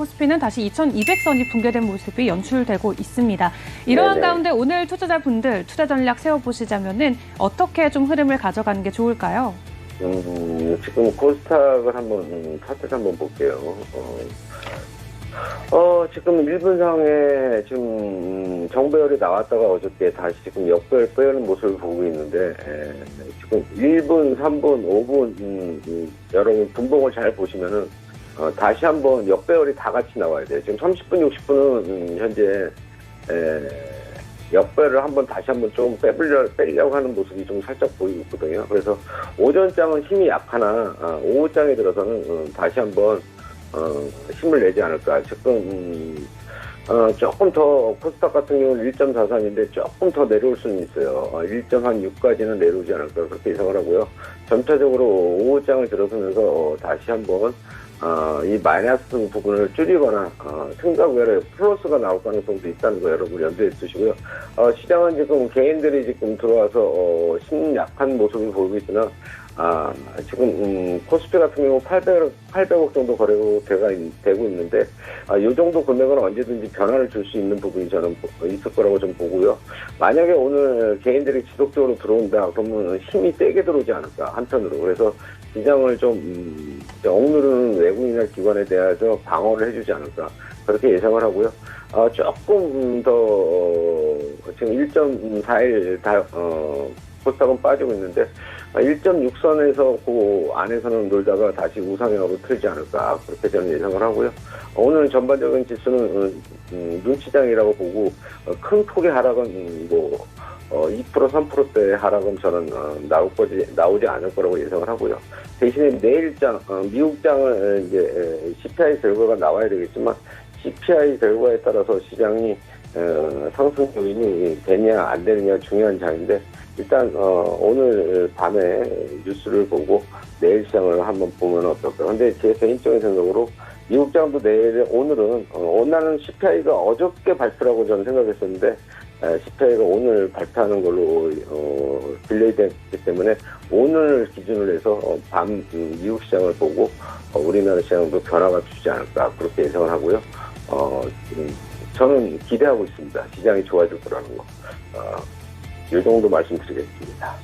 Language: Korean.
코스피는 다시 2200선이 붕괴된 모습이 연출되고 있습니다. 이러한 네네. 가운데 오늘 투자자분들 투자 전략 세워보시자면은 어떻게 좀 흐름을 가져가는 게 좋을까요? 음, 지금 코스닥을 한번 음, 차트 한번 볼게요. 어, 어, 지금 일분상에 지금 음, 정배열이 나왔다가 어저께 다시 지금 역배열 빼는 모습을 보고 있는데 에, 지금 1분, 3분, 5분 음, 음, 여러분 분봉을 잘 보시면은 어, 다시 한번 역배열이 다 같이 나와야 돼요. 지금 30분, 60분은 음, 현재 에, 역배를 한번 다시 한번 좀 빼려, 빼려고 하는 모습이 좀 살짝 보이고 있거든요. 그래서 오전장은 힘이 약하나 아, 오후장에 들어서는 음, 다시 한번 어, 힘을 내지 않을까. 지금 음, 어, 조금 더 코스닥 같은 경우는 1.43인데 조금 더 내려올 수는 있어요. 어, 1.6까지는 내려오지 않을까 그렇게 예상을 하고요. 전체적으로 오후장을 들어서면서 어, 다시 한번 어, 이 마이너스 부분을 줄이거나 어, 생각 외에 플러스가 나올 가능성도 있다는 거 여러분 염두에 두시고요. 어, 시장은 지금 개인들이 지금 들어와서 어, 심약한 모습을 보이고 있으나 아, 지금 음, 코스피 같은 경우 800억, 800억 정도 거래가 있- 되고 있는데 아, 이 정도 금액은 언제든지 변화를 줄 수 있는 부분이 저는 보- 있을 거라고 좀 보고요. 만약에 오늘 개인들이 지속적으로 들어온다 그러면 힘이 세게 들어오지 않을까 한편으로 그래서 시장을 좀 음, 억누르는 외국인이나 기관에 대해서 방어를 해주지 않을까 그렇게 예상을 하고요. 어, 조금 더 어, 지금 1.41 다 어, 코스닥은 빠지고 있는데 1.6선에서 그 안에서는 놀다가 다시 우상향으로 틀지 않을까 그렇게 저는 예상을 하고요. 오늘 전반적인 지수는 음, 음, 눈치장이라고 보고 어, 큰 폭의 하락은 음, 뭐 어, 2% 3%대의 하락은 저는 어, 나올 거지 나오지 않을 거라고 예상을 하고요. 대신에 내일장 어, 미국장을 이제 에, CPI 결과가 나와야 되겠지만 CPI 결과에 따라서 시장이 어, 상승 요인이 되냐 안 되느냐 중요한 장인데 일단 어, 오늘 밤에 뉴스를 보고 내일 시장을 한번 보면 어떨까. 근데 제 개인적인 생각으로 미국장도 내일 오늘은 어, 오늘은 CPI가 어저께 발표라고 저는 생각했었는데 에, CPI가 오늘 발표하는 걸로 어, 딜레이 됐기 때문에 오늘 기준으로 해서 어, 밤 음, 미국 시장을 보고 어, 우리나라 시장도 변화가 주지 않을까 그렇게 예상을 하고요. 어, 음, 저는 기대하고 있습니다. 시장이 좋아질 거라는 거. 어, 이 정도 말씀드리겠습니다.